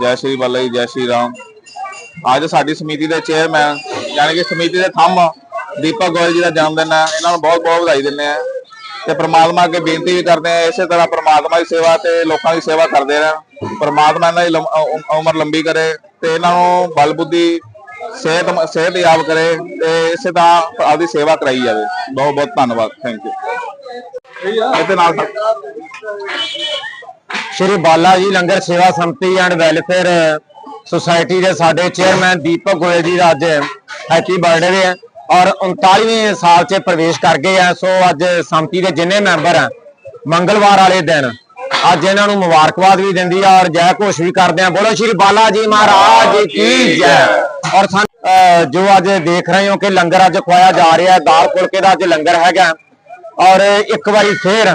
ਜੈ ਸ਼੍ਰੀ ਬਾਲਾ, ਜੀ ਜੈ ਸ਼੍ਰੀ ਰਾਮ। ਅੱਜ ਸਾਡੀ ਸਮਿਤੀ ਦੇ ਚੇਅਰਮੈਨ ਯਾਨੀ ਕਿ ਸਮਿਤੀ ਦੇ ਥੰਮ, ਦੀਪਕ ਗੋਇਲ ਜੀ ਦਾ ਜਨਮ ਦਿਨ ਹੈ। ਇਹਨਾਂ ਨੂੰ ਬਹੁਤ ਬਹੁਤ ਵਧਾਈ ਦਿੰਦੇ ਆ ਤੇ ਪ੍ਰਮਾਤਮਾ ਅੱਗੇ ਬੇਨਤੀ ਵੀ ਕਰਦੇ ਆ ਇਸੇ ਤਰ੍ਹਾਂ ਪ੍ਰਮਾਤਮਾ ਦੀ ਸੇਵਾ ਤੇ ਲੋਕਾਂ ਦੀ ਸੇਵਾ ਕਰਦੇ ਰਹਿਣ। ਪ੍ਰਮਾਤਮਾ ਇਹਨਾਂ ਦੀ ਉਮਰ ਲੰਬੀ ਕਰੇ ਤੇ ਇਹਨਾਂ ਨੂੰ ਬਲ ਬੁੱਧੀ, ਸਿਹਤ ਸਿਹਤ ਯਾਬ ਕਰੇ ਤੇ ਇਸੇ ਤਰ੍ਹਾਂ ਆਪਦੀ ਸੇਵਾ ਕਰਾਈ ਜਾਵੇ। ਬਹੁਤ ਬਹੁਤ ਧੰਨਵਾਦ। ਥੈਂਕ ਯੂ ਇਹਦੇ ਨਾਲ ਸ਼੍ਰੀ ਬਾਲਾ ਜੀ ਲੰਗਰ ਸੇਵਾ ਸੰਮਤੀ ਐਂਡ ਵੈਲਫੇਅਰ ਸੁਸਾਇਟੀ ਦੇ ਸਾਡੇ ਚੇਅਰਮੈਨ ਦੀਪਕ ਗੋਇਲ ਜੀ ਦਾ ਅੱਜ ਹੈਪੀ ਬਰਥਡੇ ਹੈ ਔਰ 39ਵੇਂ ਸਾਲ 'ਚ ਪ੍ਰਵੇਸ਼ ਕਰ ਗਏ ਆ। ਸੋ ਅੱਜ ਸੰਮਤੀ ਦੇ ਜਿੰਨੇ ਮੈਂਬਰ ਆ ਮੰਗਲਵਾਰ ਵਾਲੇ ਦਿਨ ਅੱਜ ਇਹਨਾਂ ਨੂੰ ਮੁਬਾਰਕਬਾਦ ਵੀ ਦਿੰਦੀ ਆ ਔਰ ਜੈ ਘੋਸ਼ ਵੀ ਕਰਦੇ ਆ। ਬੋਲੋ ਸ਼੍ਰੀ ਬਾਲਾ ਜੀ ਮਹਾਰਾਜ ਕੀ ਜੈ। ਔਰ ਸਾਨੂੰ, ਜੋ ਅੱਜ ਦੇਖ ਰਹੇ ਹੋ ਕਿ ਲੰਗਰ ਅੱਜ ਖਵਾਇਆ ਜਾ ਰਿਹਾ ਦਾਲ ਫੁਲਕੇ ਦਾ ਅੱਜ ਲੰਗਰ ਹੈਗਾ। ਔਰ ਇੱਕ ਵਾਰੀ ਫੇਰ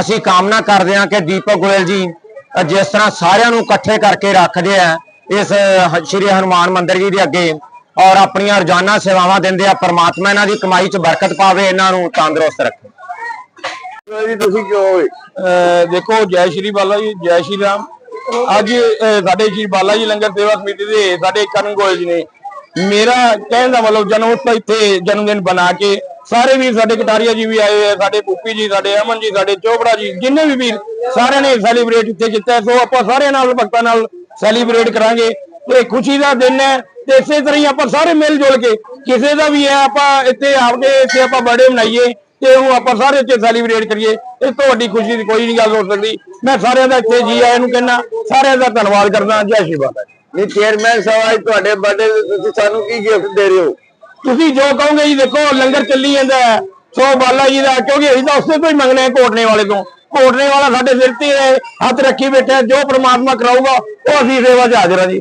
ਅਸੀਂ ਕਾਮਨਾ ਕਰਦੇ ਹਾਂ ਕਿ ਦੀਪਕ ਗੋਇਲ ਜੀ ਜਿਸ ਤਰ੍ਹਾਂ ਸਾਰਿਆਂ ਨੂੰ ਇਕੱਠੇ ਕਰਕੇ ਰੱਖਦੇ ਆ ਇਸ ਸ਼੍ਰੀ ਹਨੂਮਾਨ ਮੰਦਿਰ ਜੀ ਦੇ ਅੱਗੇ ਔਰ ਆਪਣੀਆਂ ਰੋਜ਼ਾਨਾ ਸੇਵਾਵਾਂ ਦਿੰਦੇ ਆ ਪ੍ਰਮਾਤਮਾ ਇਹਨਾਂ ਦੀ ਕਮਾਈ 'ਚ ਬਰਕਤ ਪਾਵੇ ਇਹਨਾਂ ਨੂੰ ਤੰਦਰੁਸਤ ਰੱਖੇ। ਜੀ ਤੁਸੀਂ ਕਿਉਂ ਹੋਏ? ਅਹ ਦੇਖੋ ਜੈ ਸ਼੍ਰੀ ਬਾਲਾ ਜੀ ਜੈ ਸ਼੍ਰੀ ਰਾਮ। ਅੱਜ ਸਾਡੇ ਸ਼੍ਰੀ ਬਾਲਾ ਜੀ ਲੰਗਰ ਸੇਵਾ ਸਮਿਤੀ ਦੇ ਸਾਡੇ ਕਰਨ ਗੋਇਲ ਜੀ ਨੇ ਮੇਰਾ ਕਹਿਣ ਦਾ ਮਤਲਬ ਜਨਮ ਉਤਸਵ ਇੱਥੇ ਜਨਮ ਦਿਨ ਬਣਾ ਕੇ ਸਾਰੇ ਵੀਰ ਸਾਡੇ ਕਟਾਰੀਆ ਜੀ ਵੀ ਆਏ ਆ, ਸਾਡੇ ਪੂਪੀ ਜੀ, ਸਾਡੇ ਅਮਨ ਜੀ, ਸਾਡੇ ਚੋਪੜਾ ਜੀ, ਜਿੰਨੇ ਵੀ ਵੀਰ, ਸਾਰਿਆਂ ਨੇ ਸੈਲੀਬ੍ਰੇਟ ਇੱਥੇ ਕੀਤਾ ਸੋ ਆਪਾਂ ਸਾਰਿਆਂ ਨਾਲ, ਭਗਤਾਂ ਨਾਲ ਸੈਲੀਬ੍ਰੇਟ ਕਰਾਂਗੇ। ਤੇ ਖੁਸ਼ੀ ਦਾ ਦਿਨ ਹੈ ਤੇ ਇਸੇ ਤਰ੍ਹਾਂ ਹੀ ਆਪਾਂ ਸਾਰੇ ਮਿਲ ਜੁਲ ਕੇ, ਕਿਸੇ ਦਾ ਵੀ ਹੈ, ਆਪਾਂ ਇੱਥੇ ਆਪਦੇ ਇੱਥੇ ਆਪਾਂ ਬਰਥਡੇ ਮਨਾਈਏ ਤੇ ਉਹ ਆਪਾਂ ਸਾਰੇ ਇੱਥੇ ਸੈਲੀਬ੍ਰੇਟ ਕਰੀਏ। ਇਸ ਤੋਂ ਵੱਡੀ ਖੁਸ਼ੀ ਦੀ ਕੋਈ ਨਹੀਂ ਗੱਲ ਹੋ ਸਕਦੀ। ਮੈਂ ਸਾਰਿਆਂ ਦਾ ਇੱਥੇ ਜੀ ਆਇਆਂ ਨੂੰ ਕਹਿੰਦਾ, ਸਾਰਿਆਂ ਦਾ ਧੰਨਵਾਦ ਕਰਦਾ। ਜੈ ਸ਼੍ਰੀ ਬਾਲਾ ਨਹੀਂ ਚੇਅਰਮੈਨ ਸਾਹਿਬ, ਅੱਜ ਤੁਹਾਡੇ ਬਰਥਡੇ ਤੇ ਤੁਸੀਂ ਸਾਨੂੰ ਕੀ ਗਿਫਟ ਦੇ ਰਹੇ ਹੋ? ਤੁਸੀਂ ਜੋ ਕਹੋਗੇ ਜੀ ਦੇਖੋ, ਲੰਗਰ ਚੱਲੀ ਜਾਂਦਾ ਹੈ। ਸੋ ਬਾਲਾ ਜੀ ਦਾ, ਕਿਉਂਕਿ ਅਸੀਂ ਤਾਂ ਉਸੇ ਤੋਂ ਹੀ ਮੰਗਣੇ ਆ ਕੋਟਨੇ ਵਾਲੇ ਤੋਂ। ਕੋਟਨੇ ਵਾਲਾ ਸਾਡੇ ਸਿਰ ਤੇ ਹੱਥ ਰੱਖੀ ਬੈਠਾ ਜੋ ਪ੍ਰਮਾਤਮਾ ਕਰਾਊਗਾ, ਉਹ ਅਸੀਂ ਸੇਵਾ 'ਚ ਹਾਜ਼ਰ ਹਾਂ ਜੀ।